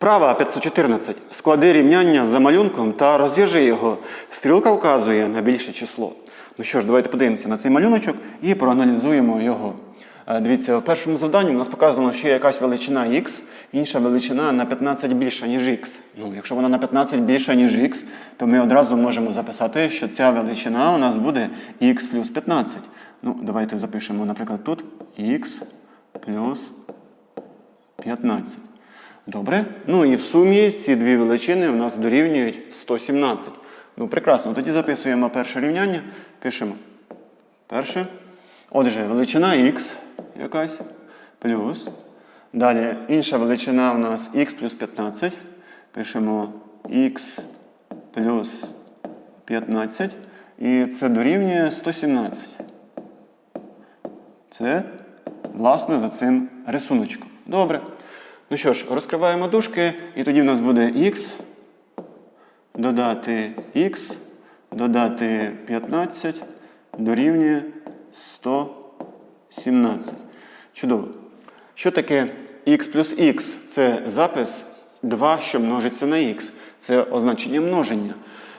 Вправа 514. Склади рівняння за малюнком та розв'яжи його. Стрілка вказує на більше число. Ну що ж, давайте подивимося на цей малюночок і проаналізуємо його. Е, Дивіться, в першому завданні у нас показано, що є якась величина x, інша величина на 15 більша, ніж x. Ну, якщо вона на 15 більша, ніж x, то ми одразу можемо записати, що ця величина у нас буде x плюс 15. Ну, давайте запишемо, наприклад, тут x плюс 15. Добре. Ну і в сумі ці дві величини у нас дорівнюють 117. Ну, прекрасно. Тоді записуємо перше рівняння. Пишемо перше. Отже, величина х якась плюс. Далі інша величина у нас х плюс 15. Пишемо х плюс 15. І це дорівнює 117. Це, власне, за цим рисуночком. Добре. Ну що ж, розкриваємо дужки, і тоді в нас буде х, додати х, додати 15, дорівнює 117. Чудово. Що таке х плюс х? Це запис 2, що множиться на х. Це означення множення.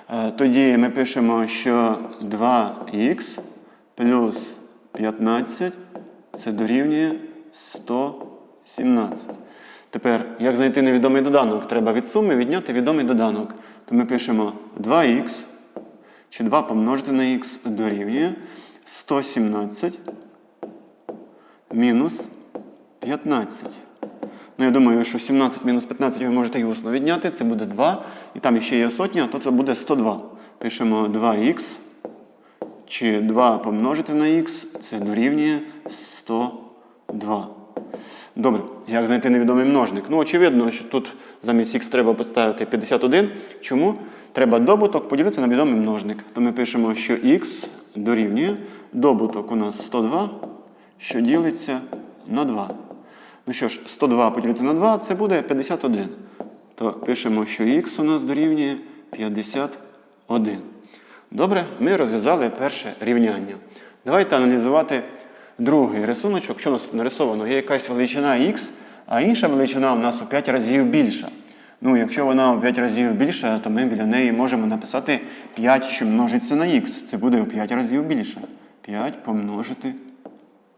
Е, Тоді ми пишемо, що 2х плюс 15 це дорівнює 117. Тепер, як знайти невідомий доданок? Треба від суми відняти відомий доданок. То ми пишемо 2х, чи 2 помножити на х дорівнює 117 мінус 15. Ну, я думаю, що 17 мінус 15 ви можете і усно відняти. Це буде 2. І там ще є сотня, то це буде 102. Пишемо 2х. Чи 2 помножити на х, це дорівнює 102. Добре, як знайти невідомий множник? Ну, очевидно, що тут замість х треба поставити 51. Чому? Треба добуток поділити на відомий множник. То ми пишемо, що х дорівнює добуток у нас 102, що ділиться на 2. Ну що ж, 102 поділити на 2 це буде 51. То пишемо, що х у нас дорівнює 51. Добре, ми розв'язали перше рівняння. Давайте аналізувати другий рисуночок. Що у нас тут нарисовано? Є якась величина х, а інша величина у нас у 5 разів більша. Ну, якщо вона у 5 разів більша, то ми біля неї можемо написати 5, що множиться на х. Це буде у 5 разів більше. 5 помножити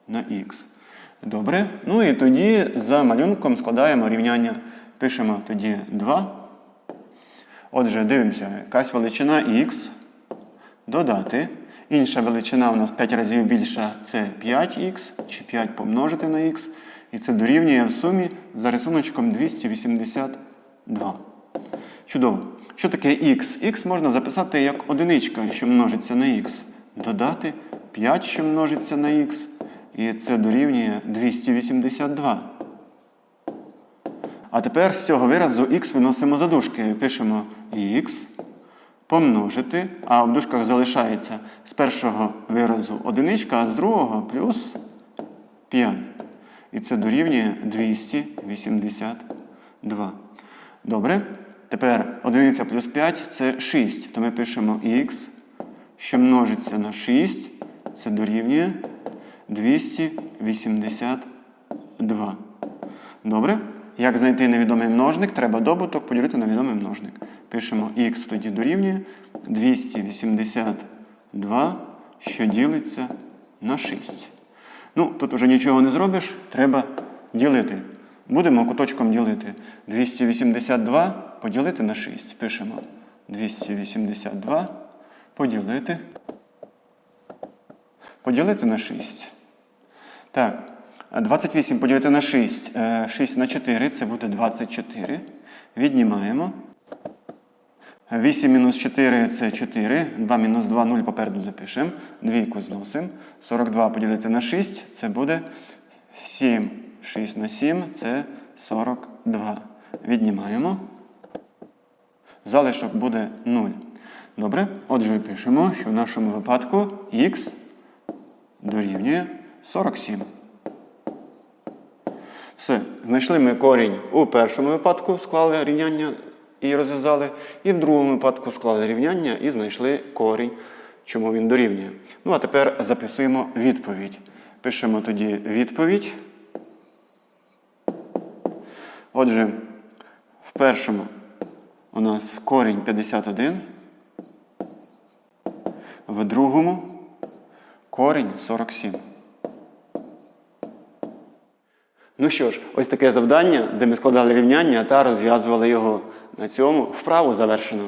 на х. Добре. Ну і тоді за малюнком складаємо рівняння. Пишемо тоді 2. Отже, дивимося, якась величина х додати. Інша величина у нас 5 разів більша це 5х, чи 5 помножити на х. І це дорівнює в сумі за рисуночком 282. Чудово. Що таке х? х можна записати як одиничка, що множиться на х. Додати 5, що множиться на х. І це дорівнює 282. А тепер з цього виразу х виносимо за дужки. Пишемо х помножити, а в дужках залишається з першого виразу одиничка, а з другого плюс 5. І це дорівнює 282. Добре. Тепер одиниця плюс 5 це 6. То ми пишемо х, що множиться на 6, це дорівнює 282. Добре? Як знайти невідомий множник, треба добуток поділити на відомий множник. Пишемо х тоді дорівнює 282, що ділиться на 6. Ну, тут вже нічого не зробиш, треба ділити. Будемо куточком ділити. 282 поділити на 6. Пишемо 282 поділити. Поділити на 6. Так. 28 поділити на 6. Е, 6 на 4 це буде 24. Віднімаємо. 8 мінус 4 це 4. 2 мінус 2 0 попереду допишемо. Двійку зносимо. 42 поділити на 6 це буде 7. 6 на 7 це 42. Віднімаємо. Залишок буде 0. Добре. Отже, пишемо, що в нашому випадку х дорівнює 47. Все, знайшли ми корінь у першому випадку, склали рівняння і розв'язали, і в другому випадку склали рівняння і знайшли корінь, чому він дорівнює. Ну, а тепер записуємо відповідь. Пишемо тоді відповідь. Отже, в першому у нас корінь 51. В другому корінь 47. Ну що ж, ось таке завдання, де ми складали рівняння та розв'язували його. На цьому вправу завершено.